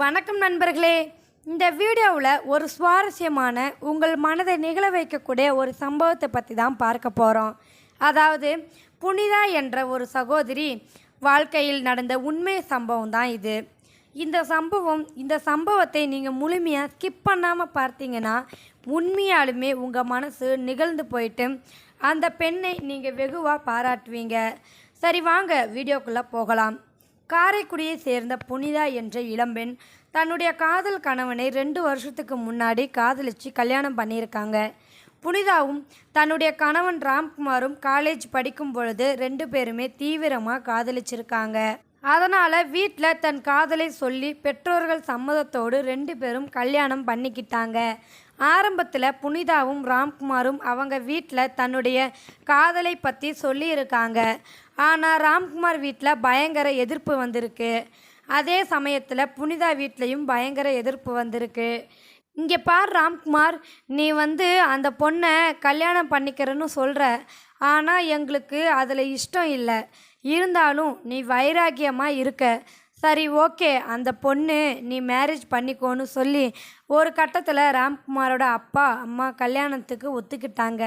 வணக்கம் நண்பர்களே. இந்த வீடியோவில் ஒரு சுவாரஸ்யமான உங்கள் மனதை நிகழ வைக்கக்கூடிய ஒரு சம்பவத்தை பற்றி தான் பார்க்க போகிறோம் அதாவது புனிதா என்ற ஒரு சகோதரி வாழ்க்கையில் நடந்த உண்மை சம்பவம் தான் இது. இந்த சம்பவம் இந்த சம்பவத்தை நீங்கள் முழுமையாக ஸ்கிப் பண்ணாமல் பார்த்தீங்கன்னா உண்மையாலுமே உங்கள் மனசு நிகழ்ந்து போயிட்டு அந்த பெண்ணை நீங்கள் வெகுவாக பாராட்டுவீங்க. சரி வாங்க வீடியோக்குள்ளே போகலாம். காரைக்குடியை சேர்ந்த புனிதா என்ற இளம்பெண் தன்னுடைய காதல் கணவனை ரெண்டு வருஷத்துக்கு முன்னாடி காதலிச்சு கல்யாணம் பண்ணியிருக்காங்க. புனிதாவும் தன்னுடைய கணவன் ராம்குமாரும் காலேஜ் படிக்கும் பொழுது ரெண்டு பேருமே தீவிரமாக காதலிச்சிருக்காங்க. அதனால் வீட்டில் தன் காதலை சொல்லி பெற்றோர்கள் சம்மதத்தோடு ரெண்டு பேரும் கல்யாணம் பண்ணிக்கிட்டாங்க. ஆரம்பத்தில் புனிதாவும் ராம்குமாரும் அவங்க வீட்டில் தன்னுடைய காதலை பற்றி சொல்லியிருக்காங்க. ஆனால் ராம்குமார் வீட்டில் பயங்கர எதிர்ப்பு வந்திருக்கு. அதே சமயத்தில் புனிதா வீட்லேயும் பயங்கர எதிர்ப்பு வந்திருக்கு. இங்கே பார் ராம்குமார் நீ வந்து அந்த பொண்ணை கல்யாணம் பண்ணிக்கிறேன்னு சொல்கிற ஆனால் எங்களுக்கு அதில் இஷ்டம் இல்லை. இருந்தாலும் நீ வைராக்கியமாக இருக்க. சரி ஓகே அந்த பொண்ணு நீ மேரேஜ் பண்ணிக்கோன்னு சொல்லி ஒரு கட்டத்தில் ராம்குமாரோட அப்பா அம்மா கல்யாணத்துக்கு ஒத்துக்கிட்டாங்க.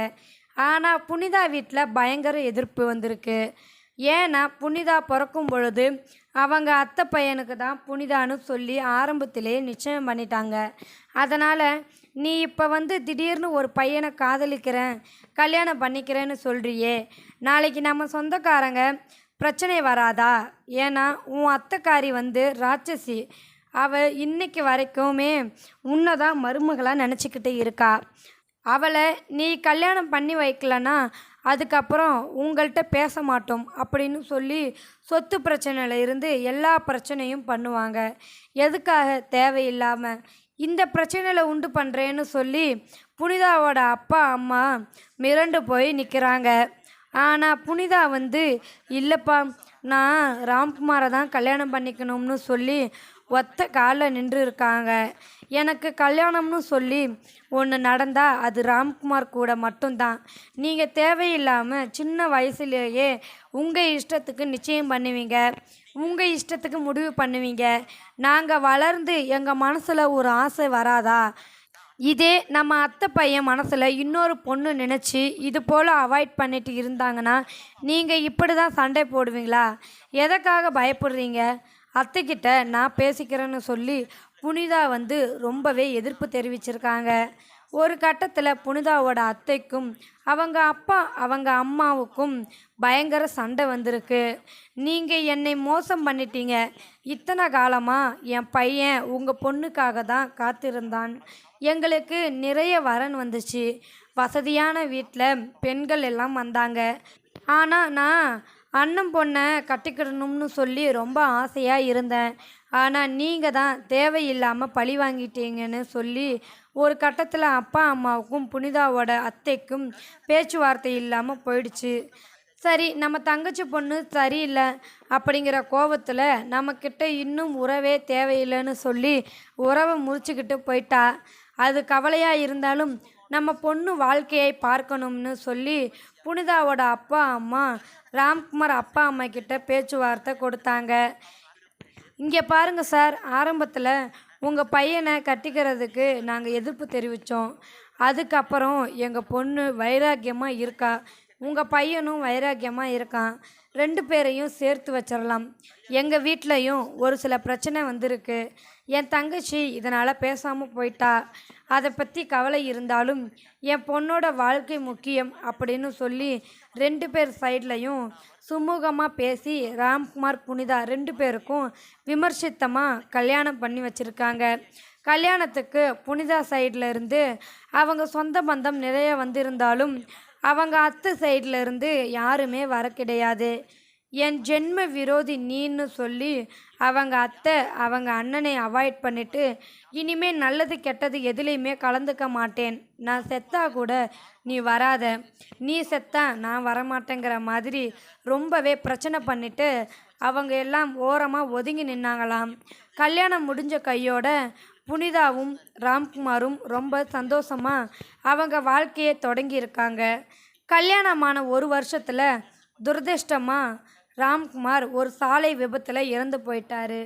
ஆனால் புனிதா வீட்டில் பயங்கர எதிர்ப்பு வந்திருக்கு. ஏன்னா புனிதா பிறக்கும் பொழுது அவங்க அத்தை பையனுக்கு தான் புனிதான்னு சொல்லி ஆரம்பத்திலேயே நிச்சயம் பண்ணிட்டாங்க. அதனால் நீ இப்போ வந்து திடீர்னு ஒரு பையனை காதலிக்கிறேன் கல்யாணம் பண்ணிக்கிறேன்னு சொல்கிறியே நாளைக்கு நம்ம சொந்தக்காரங்க பிரச்சனை வராதா? ஏன்னா உன் அத்தைக்காரி வந்து ராட்சசி. அவள் இன்னைக்கு வரைக்குமே உன்னை தான் மருமகளாக நினச்சிக்கிட்டு இருக்கா. அவளை நீ கல்யாணம் பண்ணி வைக்கலன்னா அதுக்கப்புறம் உங்கள்கிட்ட பேச மாட்டோம் அப்படின்னு சொல்லி சொத்து பிரச்சனையில் இருந்து எல்லா பிரச்சனையும் பண்ணுவாங்க. எதுக்காக தேவையில்லாமல் இந்த பிரச்சனையில் உண்டு பண்ணுறேன்னு சொல்லி புனிதாவோட அப்பா அம்மா மிரண்டு போய் நிற்கிறாங்க ஆனால் புனிதா வந்து இல்லைப்பா நான் ராம்குமாரை தான் கல்யாணம் பண்ணிக்கணும்னு சொல்லி ஒத்த காலில் நின்று இருக்காங்க எனக்கு கல்யாணம்னு சொல்லி ஒன்று நடந்தால் அது ராம்குமார் கூட மட்டும்தான். நீங்கள் தேவையில்லாமல் சின்ன வயசுலேயே உங்கள் இஷ்டத்துக்கு நிச்சயம் பண்ணுவீங்க. உங்கள் இஷ்டத்துக்கு முடிவு பண்ணுவீங்க. நாங்கள் வளர்ந்து எங்கள் மனசில் ஒரு ஆசை வராதா? இதே நம்ம அத்தை பையன் மனசில் இன்னொரு பொண்ணு நினச்சி இது போல் அவாய்ட் பண்ணிட்டு இருந்தாங்கன்னா நீங்கள் இப்படி தான் சண்டை போடுவீங்களா? எதற்காக பயப்படுறீங்க? அத்தைக்கிட்ட நான் பேசிக்கிறேன்னு சொல்லி புனிதா வந்து ரொம்பவே எதிர்ப்பு தெரிவிச்சிருக்காங்க. ஒரு கட்டத்தில் புனிதாவோட அத்தைக்கும் அவங்க அப்பா அவங்க அம்மாவுக்கும் பயங்கர சண்டை வந்திருக்கு. நீங்கள் என்னை மோசம் பண்ணிட்டீங்க. இத்தனை காலமாக என் பையன் உங்கள் பொண்ணுக்காக தான் காத்திருந்தான். எங்களுக்கு நிறைய வரன் வந்துச்சு. வசதியான வீட்டில் பெண்கள் எல்லாம் வந்தாங்க. ஆனால் நான் அண்ணன் பொண்ணை கட்டிக்கிடணும்னு சொல்லி ரொம்ப ஆசையாக இருந்தேன். ஆனால் நீங்கள் தான் தேவையில்லாமல் பழி வாங்கிட்டீங்கன்னு சொல்லி ஒரு கட்டத்தில் அப்பா அம்மாவுக்கும் புனிதாவோட அத்தைக்கும் பேச்சுவார்த்தை இல்லாமல் போயிடுச்சு. சரி நம்ம தங்கச்சி பொண்ணு சரியில்லை அப்படிங்கிற கோபத்தில் நம்மக்கிட்ட இன்னும் உறவே தேவையில்லைன்னு சொல்லி உறவை முறிச்சுக்கிட்டு போயிட்டா. அது கவலையாக இருந்தாலும் நம்ம பொண்ணு வாழ்க்கையை பார்க்கணும்னு சொல்லி புனிதாவோட அப்பா அம்மா ராம்குமார் அப்பா அம்மா கிட்ட பேச்சுவார்த்தை கொடுத்தாங்க. இங்கே பாருங்கள் சார் ஆரம்பத்தில் உங்கள் பையனை கட்டிக்கிறதுக்கு நாங்கள் எதிர்ப்பு தெரிவித்தோம் அதுக்கப்புறம் எங்கள் பொண்ணு வைராக்கியமாக இருக்கா? உங்கள் பையனும் வைராக்கியமாக இருக்கான். ரெண்டு பேரையும் சேர்த்து வச்சிடலாம் எங்கள் வீட்லேயும் ஒரு சில பிரச்சனை வந்திருக்கு. என் தங்கச்சி இதனால் பேசாமல் போயிட்டா. அதை பற்றி கவலை இருந்தாலும் என் பொண்ணோட வாழ்க்கை முக்கியம் அப்படின்னு சொல்லி ரெண்டு பேர் சைட்லையும் சுமூகமாக பேசி ராம்குமார் புனிதா ரெண்டு பேருக்கும் விமர்சித்தமாக கல்யாணம் பண்ணி வச்சுருக்காங்க. கல்யாணத்துக்கு புனிதா சைடில் இருந்து அவங்க சொந்த பந்தம் நிறைய வந்திருந்தாலும் அவங்க அத்தை சைடில் இருந்து யாருமே வர கிடையாது. என் ஜென்ம விரோதி நீன்னு சொல்லி அவங்க அத்தை அவங்க அண்ணனை அவாய்ட் பண்ணிட்டு இனிமே நல்லது கெட்டது எதுலேயுமே கலந்துக்க மாட்டேன். நான் செத்தா கூட நீ வராத. நீ செத்தா நான் வரமாட்டேங்கிற மாதிரி ரொம்பவே பிரச்சனை பண்ணிட்டு அவங்க எல்லாம் ஓரமாக ஒதுங்கி நின்னாங்களாம். கல்யாணம் முடிஞ்ச கையோட புனிதாவும் ராம்குமாரும் ரொம்ப சந்தோஷமாக அவங்க வாழ்க்கையை தொடங்கியிருக்காங்க. கல்யாணமான ஒரு வருஷத்தில் துரதிர்ஷ்டமாக ராம்குமார் ஒரு சாலை விபத்தில் இறந்து போயிட்டாரு.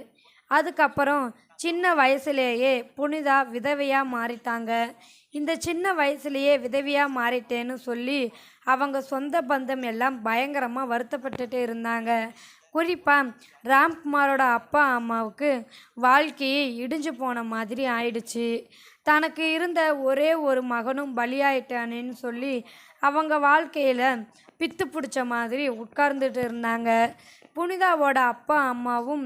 அதுக்கப்புறம் சின்ன வயசுலேயே புனிதா விதவையாக மாறிட்டாங்க. இந்த சின்ன வயசுலேயே விதவையாக மாறிட்டேன்னு சொல்லி அவங்க சொந்த பந்தம் எல்லாம் பயங்கரமாக வருத்தப்பட்டுட்டு இருந்தாங்க. குறிப்பாக ராம்குமாரோட அப்பா அம்மாவுக்கு வாழ்க்கையே இடிஞ்சு போன மாதிரி ஆயிடுச்சு. தனக்கு இருந்த ஒரே ஒரு மகனும் பலியாயிட்டானேன்னு சொல்லி அவங்க வாழ்க்கையில் பித்து பிடிச்ச மாதிரி உட்கார்ந்துட்டு இருந்தாங்க. புனிதாவோட அப்பா அம்மாவும்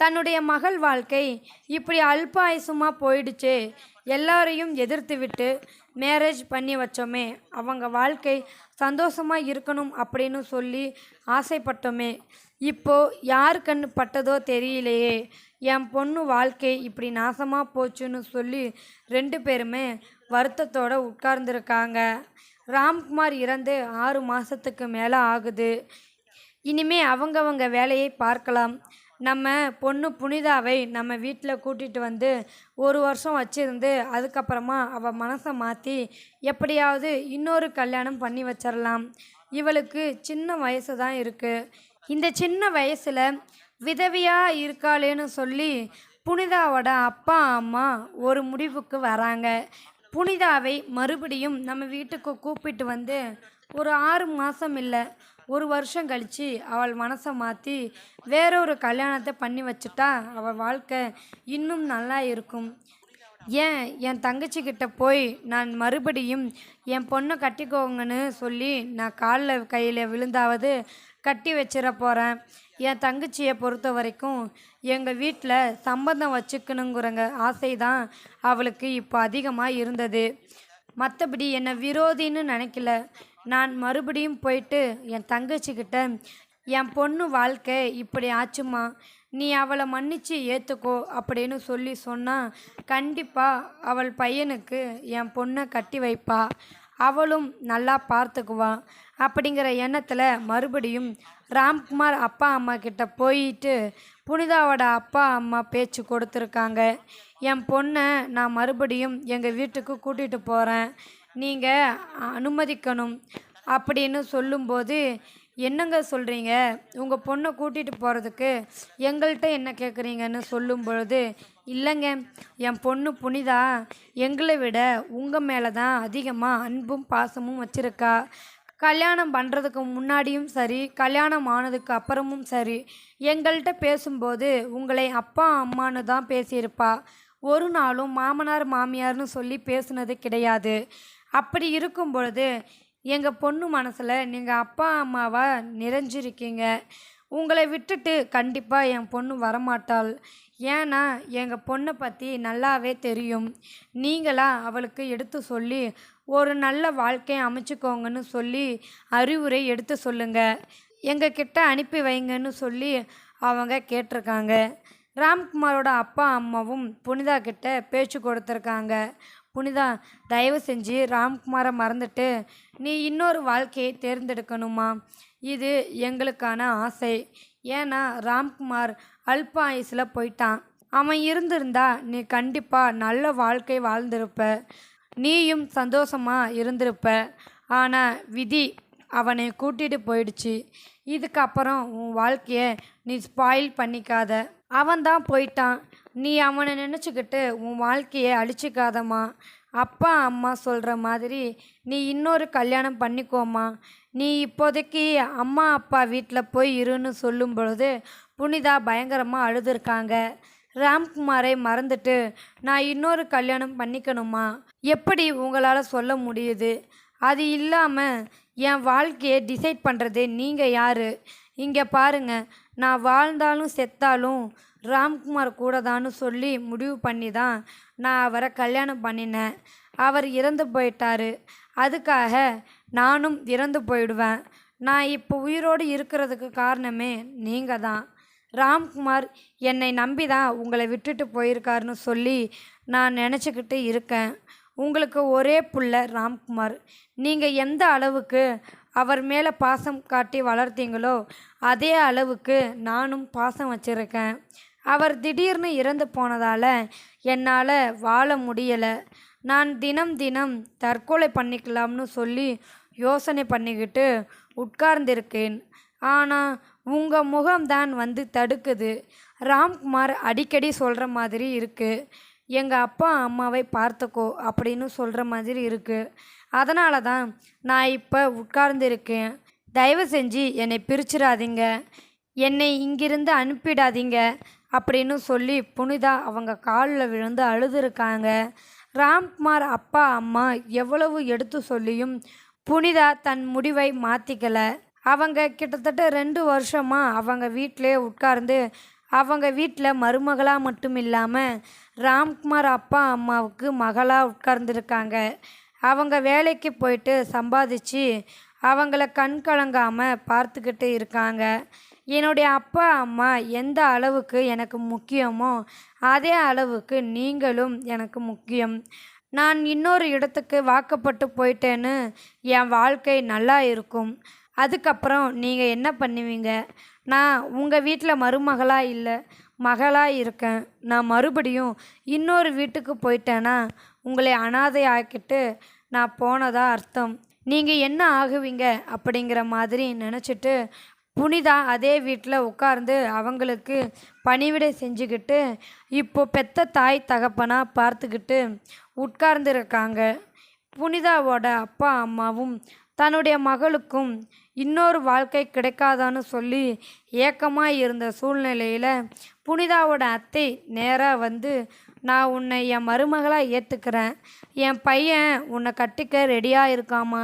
தன்னுடைய மகள் வாழ்க்கை இப்படி அல்பாயுசமாக போயிடுச்சே. எல்லாரையும் எதிர்த்து விட்டு மேரேஜ் பண்ணி வச்சோமே அவங்க வாழ்க்கை சந்தோஷமாக இருக்கணும் அப்படின்னு சொல்லி ஆசைப்பட்டோமே. இப்போ யார் கண்ணு பட்டதோ தெரியலையே. என் பொண்ணு வாழ்க்கை இப்படி நாசமாக போச்சுன்னு சொல்லி ரெண்டு பேருமே வருத்தத்தோடு உட்கார்ந்துருக்காங்க. ராம்குமார் இறந்து ஆறு மாதத்துக்கு மேலே ஆகுது. இனிமே அவங்கவங்க வேலையை பார்க்கலாம். நம்ம பொண்ணு புனிதாவை நம்ம வீட்டில் கூட்டிகிட்டு வந்து ஒரு வருஷம் வச்சுருந்து அதுக்கப்புறமா அவள் மனசை மாற்றி எப்படியாவது இன்னொரு கல்யாணம் பண்ணி வச்சிடலாம் இவளுக்கு சின்ன வயசு தான் இருக்குது இந்த சின்ன வயசில் விதவியாக இருக்காளேன்னு சொல்லி புனிதாவோட அப்பா அம்மா ஒரு முடிவுக்கு வராங்க. புனிதாவை மறுபடியும் நம்ம வீட்டுக்கு கூப்பிட்டு வந்து ஒரு ஆறு மாதம் இல்லை ஒரு வருஷம் கழித்து அவள் மனசை மாற்றி வேறொரு கல்யாணத்தை பண்ணி வச்சுட்டா அவள் வாழ்க்கை இன்னும் நல்லா இருக்கும். ஏன் என் தங்கச்சிக்கிட்ட போய் நான் மறுபடியும் என் பொண்ணை கட்டிக்கோங்கன்னு சொல்லி நான் காலில் கையில் விழுந்தாவது கட்டி வச்சிட போகிறேன் என் தங்கச்சியை பொறுத்த வரைக்கும் எங்கள் வீட்டில் சம்பந்தம் வச்சுக்கணுங்கிறங்க ஆசை தான் அவளுக்கு இப்போ அதிகமாக இருந்தது. மற்றபடி என்னை விரோதின்னு நினைக்கல. நான் மறுபடியும் போயிட்டு என் தங்கச்சிக்கிட்ட என் பொண்ணு வாழ்க்கை இப்படி ஆச்சுமா? நீ அவளை மன்னிச்சு ஏற்றுக்கோ அப்படின்னு சொல்லி சொன்னால் கண்டிப்பாக அவள் பையனுக்கு என் பொண்ணை கட்டி வைப்பா. அவளும் நல்லா பார்த்துக்குவா அப்படிங்கிற எண்ணத்தில் மறுபடியும் ராம்குமார் அப்பா அம்மா கிட்ட போயிட்டு புனிதாவோட அப்பா அம்மா பேச்சு கொடுத்துருக்காங்க. என் பொண்ணை நான் மறுபடியும் எங்கள் வீட்டுக்கு கூட்டிகிட்டு போகிறேன் நீங்கள் அனுமதிக்கணும் அப்படின்னு சொல்லும்போது என்னங்க சொல்கிறீங்க உங்கள் பொண்ணை கூட்டிகிட்டு போகிறதுக்கு எங்கள்கிட்ட என்ன கேட்குறீங்கன்னு சொல்லும் பொழுது இல்லைங்க என் பொண்ணு புனிதா எங்களை விட உங்கள் மேலே தான் அதிகமாக அன்பும் பாசமும் வச்சுருக்கா. கல்யாணம் பண்ணுறதுக்கு முன்னாடியும் சரி கல்யாணம் ஆனதுக்கு அப்புறமும் சரி எங்கள்கிட்ட பேசும்போது உங்களை அப்பா அம்மானு தான் பேசியிருப்பா. ஒரு நாளும் மாமனார் மாமியார்னு சொல்லி பேசுனது கிடையாது. அப்படி இருக்கும் பொழுது எங்கள் பொண்ணு மனசில் நீங்கள் அப்பா அம்மாவாக நிறைஞ்சிருக்கீங்க. உங்களை விட்டுட்டு கண்டிப்பாக என் பொண்ணு வரமாட்டாள். ஏன்னா எங்கள் பொண்ணை பற்றி நல்லாவே தெரியும். நீங்களாக அவளுக்கு எடுத்து சொல்லி ஒரு நல்ல வாழ்க்கையை அமைச்சுக்கோங்கன்னு சொல்லி அறிவுரை எடுத்து சொல்லுங்கள் எங்கள் கிட்ட அனுப்பி வைங்கன்னு சொல்லி அவங்க கேட்டிருக்காங்க. ராம்குமாரோட அப்பா அம்மாவும் புனிதா கிட்ட பேச்சு கொடுத்துருக்காங்க. புனிதா தயவு செஞ்சு ராம்குமாரை மறந்துட்டு நீ இன்னொரு வாழ்க்கையை தேர்ந்தெடுக்கணுமா? இது எங்களுக்கான ஆசை. ஏன்னா ராம்குமார் அல்ப ஆயுசில் போயிட்டான். அவன் இருந்திருந்தா நீ கண்டிப்பாக நல்ல வாழ்க்கை வாழ்ந்திருப்ப. நீயும் சந்தோஷமாக இருந்திருப்ப. ஆனால் விதி அவனை கூட்டிகிட்டு போயிடுச்சு. இதுக்கப்புறம் உன் வாழ்க்கையை நீ ஸ்பாயில் பண்ணிக்காத. அவன் தான் போயிட்டான். நீ அவனை நினச்சிக்கிட்டு உன் வாழ்க்கையை அழிச்சிக்காதம்மா. அப்பா அம்மா சொல்கிற மாதிரி நீ இன்னொரு கல்யாணம் பண்ணிக்கோமா நீ இப்போதைக்கு அம்மா அப்பா வீட்டில் போய் இருன்னு சொல்லும் பொழுது புனிதா பயங்கரமாக அழுதுருக்காங்க. ராம்குமாரை மறந்துட்டு நான் இன்னொரு கல்யாணம் பண்ணிக்கணுமா? எப்படி உங்களால் சொல்ல முடியுது? அது இல்லாமல் என் வாழ்க்கையை டிசைட் பண்ணுறது நீங்கள் யார்? இங்கே பாருங்க நான் வாழ்ந்தாலும் செத்தாலும் ராம்குமார் கூட தான்னு சொல்லி முடிவு பண்ணி தான் நான் அவரை கல்யாணம் பண்ணினேன். அவர் இறந்து போயிட்டாரு. அதுக்காக நானும் இறந்து போயிடுவேன். நான் இப்போ உயிரோடு இருக்கிறதுக்கு காரணமே நீங்கள் தான் ராம்குமார் என்னை நம்பி தான் உங்களை விட்டுட்டு போயிருக்காருன்னு சொல்லி நான் நினச்சிக்கிட்டு இருக்கேன். உங்களுக்கு ஒரே புள்ள ராம்குமார். நீங்கள் எந்த அளவுக்கு அவர் மேலே பாசம் காட்டி வளர்த்தீங்களோ அதே அளவுக்கு நானும் பாசம் வச்சுருக்கேன். அவர் திடீர்னு இறந்து போனதால் என்னால் வாழ முடியலை. நான் தினம் தினம் தற்கொலை பண்ணிக்கலாம்னு சொல்லி யோசனை பண்ணிக்கிட்டு உட்கார்ந்திருக்கேன். ஆனால் உங்கள் முகம்தான் வந்து தடுக்குது. ராம்குமார் அடிக்கடி சொல்கிற மாதிரி இருக்குது எங்கள் அப்பா அம்மாவை பார்த்துக்கோ அப்படின்னு சொல்கிற மாதிரி இருக்குது அதனால தான் நான் இப்போ உட்கார்ந்துருக்கேன். தயவு செஞ்சு என்னை பிரிச்சிடாதீங்க. என்னை இங்கிருந்து அனுப்பிடாதீங்க. அப்படின்னு சொல்லி புனிதா அவங்க காலில் விழுந்து அழுதுருக்காங்க. ராம்குமார் அப்பா அம்மா எவ்வளவு எடுத்து சொல்லியும் புனிதா தன் முடிவை மாற்றிக்கலை அவங்க கிட்டத்தட்ட ரெண்டு வருஷமாக அவங்க வீட்டிலே உட்கார்ந்து அவங்க வீட்டில் மருமகளாக மட்டும் இல்லாமல் ராம்குமார் அப்பா அம்மாவுக்கு மகளாக உட்கார்ந்துருக்காங்க. அவங்க வேலைக்கு போயிட்டு சம்பாதிச்சு அவங்கள கண் கலங்காமல் பார்த்துக்கிட்டு இருக்காங்க. என்னுடைய அப்பா அம்மா எந்த அளவுக்கு எனக்கு முக்கியமோ அதே அளவுக்கு நீங்களும் எனக்கு முக்கியம். நான் இன்னொரு இடத்துக்கு வாக்கப்பட்டு போயிட்டேன்னு என் வாழ்க்கை நல்லா இருக்கும். அதுக்கப்புறம் நீங்கள் என்ன பண்ணுவீங்க? நான் உங்கள் வீட்டில் மருமகளாக இல்லை மகளாக இருக்கேன். நான் மறுபடியும் இன்னொரு வீட்டுக்கு போயிட்டேன்னா உங்களை அனாதை ஆக்கிட்டு நான் போனதா அர்த்தம். நீங்கள் என்ன ஆகுவீங்க அப்படிங்கிற மாதிரி நினச்சிட்டு புனிதா அதே வீட்டில் உட்கார்ந்து அவங்களுக்கு பணிவிடை செஞ்சுக்கிட்டு இப்போ பெத்த தாய் தகப்பனாக பார்த்துக்கிட்டு உட்கார்ந்துருக்காங்க. புனிதாவோட அப்பா அம்மாவும் தன்னுடைய மகளுக்கும் இன்னொரு வாழ்க்கை கிடைக்காதான்னு சொல்லி ஏக்கமாக இருந்த சூழ்நிலையில் புனிதாவோட அத்தை நேராக வந்து நான் உன்னை என் மருமகளாக ஏற்றுக்கிறேன் என் பையன் உன்னை கட்டிக்க ரெடியாக இருக்காமா?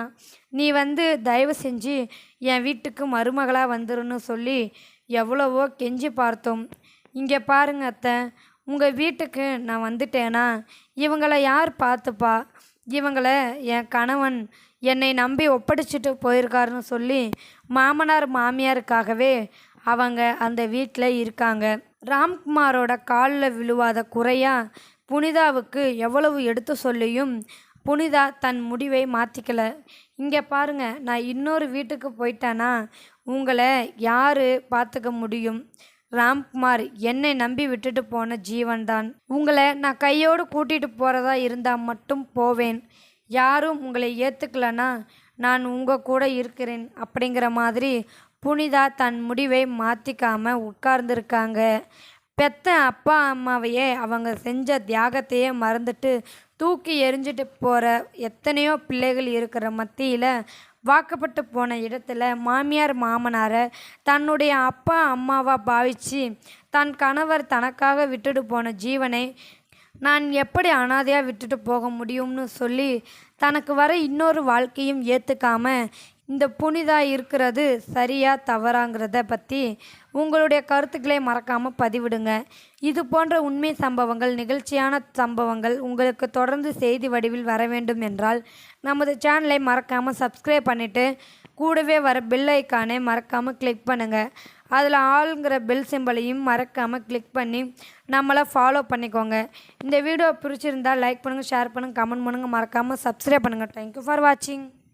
நீ வந்து தயவு செஞ்சு என் வீட்டுக்கு மருமகளாக வந்துருன்னு சொல்லி எவ்வளவோ கெஞ்சி பார்த்தோம். இங்கே பாருங்க அத்தை உங்கள் வீட்டுக்கு நான் வந்துட்டேனா? இவங்களை யார் பார்த்துப்பா? இவங்களை என் கணவன் என்னை நம்பி ஒப்படைச்சிட்டு போயிருக்காருன்னு சொல்லி மாமனார் மாமியாருக்காகவே அவங்க அந்த வீட்டில் இருக்காங்க. ராம்குமாரோட காலில் விழுவாத குறையா? புனிதாவுக்கு எவ்வளவு எடுத்து சொல்லியும் புனிதா தன் முடிவை மாற்றிக்கல இங்கே பாருங்க நான் இன்னொரு வீட்டுக்கு போயிட்டேன்னா உங்களை யார் பார்த்துக்க முடியும்? ராம்குமார் என்னை நம்பி விட்டுட்டு போன ஜீவன்தான். உங்களை நான் கையோடு கூட்டிகிட்டு போகிறதா இருந்தால் மட்டும் போவேன். யாரும் உங்களை ஏற்றுக்கலன்னா நான் உங்கள் கூட இருக்கிறேன் அப்படிங்கிற மாதிரி புனிதா தன் முடிவை மாற்றிக்காமல் உட்கார்ந்துருக்காங்க. பெத்த அப்பா அம்மாவையே அவங்க செஞ்ச தியாகத்தையே மறந்துட்டு தூக்கி எரிஞ்சிட்டு போகிற எத்தனையோ பிள்ளைகள் இருக்கிற மத்தியில் வாக்கப்பட்டு போன இடத்துல மாமியார் மாமனாரை தன்னுடைய அப்பா அம்மாவாக பாவித்து தன் கணவர் தனக்காக விட்டுட்டு போன ஜீவனை நான் எப்படி அனாதையாக விட்டுட்டு போக முடியும்னு சொல்லி தனக்கு வர இன்னொரு வாழ்க்கையும் ஏற்றுக்காமல் இந்த புனிதா இருக்கிறது சரியா தவறாங்கிறத பற்றி உங்களுடைய கருத்துக்களை மறக்காமல் பதிவிடுங்க. இது போன்ற உண்மை சம்பவங்கள் நிகழ்ச்சியான சம்பவங்கள் உங்களுக்கு தொடர்ந்து செய்தி வடிவில் வர வேண்டும் என்றால் நமது சேனலை மறக்காமல் சப்ஸ்கிரைப் பண்ணிவிட்டு கூடவே வர பெல் ஐக்கானை மறக்காமல் கிளிக் பண்ணுங்கள் அதில் ஆளுங்கிற பெல் சிம்பலையும் மறக்காமல் கிளிக் பண்ணி நம்மளை ஃபாலோ பண்ணிக்கோங்க. இந்த வீடியோ பிடிச்சிருந்தால் லைக் பண்ணுங்கள் ஷேர் பண்ணுங்கள் கமெண்ட் பண்ணுங்கள் மறக்காமல் சப்ஸ்கிரைப் பண்ணுங்கள் தேங்க்யூ ஃபார் வாட்சிங்